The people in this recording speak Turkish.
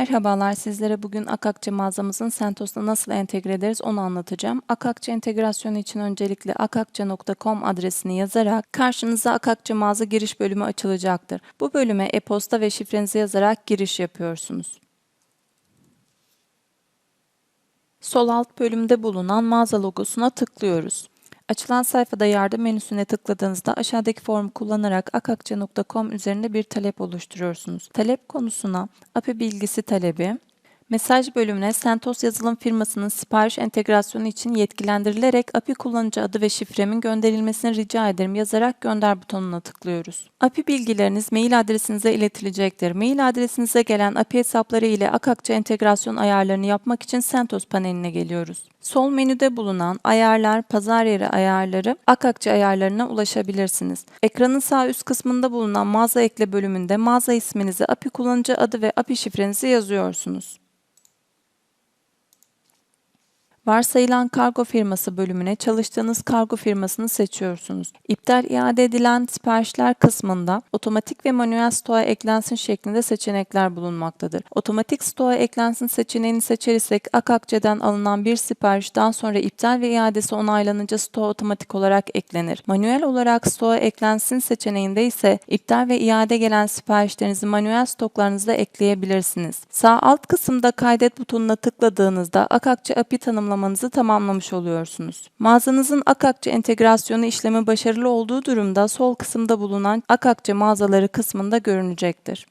Merhabalar, sizlere bugün Akakçe mağazamızın Sentos'la nasıl entegre ederiz onu anlatacağım. Akakçe entegrasyonu için öncelikle akakçe.com adresini yazarak karşınıza Akakçe mağaza giriş bölümü açılacaktır. Bu bölüme e-posta ve şifrenizi yazarak giriş yapıyorsunuz. Sol alt bölümde bulunan mağaza logosuna tıklıyoruz. Açılan sayfada yardım menüsüne tıkladığınızda aşağıdaki formu kullanarak akakçe.com üzerinde bir talep oluşturuyorsunuz. Talep konusuna API bilgisi talebi, mesaj bölümüne Sentos yazılım firmasının sipariş entegrasyonu için yetkilendirilerek API kullanıcı adı ve şifremin gönderilmesini rica ederim yazarak gönder butonuna tıklıyoruz. API bilgileriniz mail adresinize iletilecektir. Mail adresinize gelen API hesapları ile Akakçe entegrasyon ayarlarını yapmak için Sentos paneline geliyoruz. Sol menüde bulunan ayarlar, pazar yeri ayarları, Akakçe ayarlarına ulaşabilirsiniz. Ekranın sağ üst kısmında bulunan mağaza ekle bölümünde mağaza isminizi, API kullanıcı adı ve API şifrenizi yazıyorsunuz. Varsayılan kargo firması bölümüne çalıştığınız kargo firmasını seçiyorsunuz. İptal iade edilen siparişler kısmında otomatik ve manuel stoğa eklensin şeklinde seçenekler bulunmaktadır. Otomatik stoğa eklensin seçeneğini seçersek Akakçe'den alınan bir sipariş daha sonra iptal ve iadesi onaylanınca stoğa otomatik olarak eklenir. Manuel olarak stoğa eklensin seçeneğinde ise iptal ve iade gelen siparişlerinizi manuel stoklarınıza ekleyebilirsiniz. Sağ alt kısımda kaydet butonuna tıkladığınızda Akakçe API tanımlamanızı tamamlamış oluyorsunuz. Mağazanızın Akakçe entegrasyonu işlemi başarılı olduğu durumda sol kısımda bulunan Akakçe mağazaları kısmında görünecektir.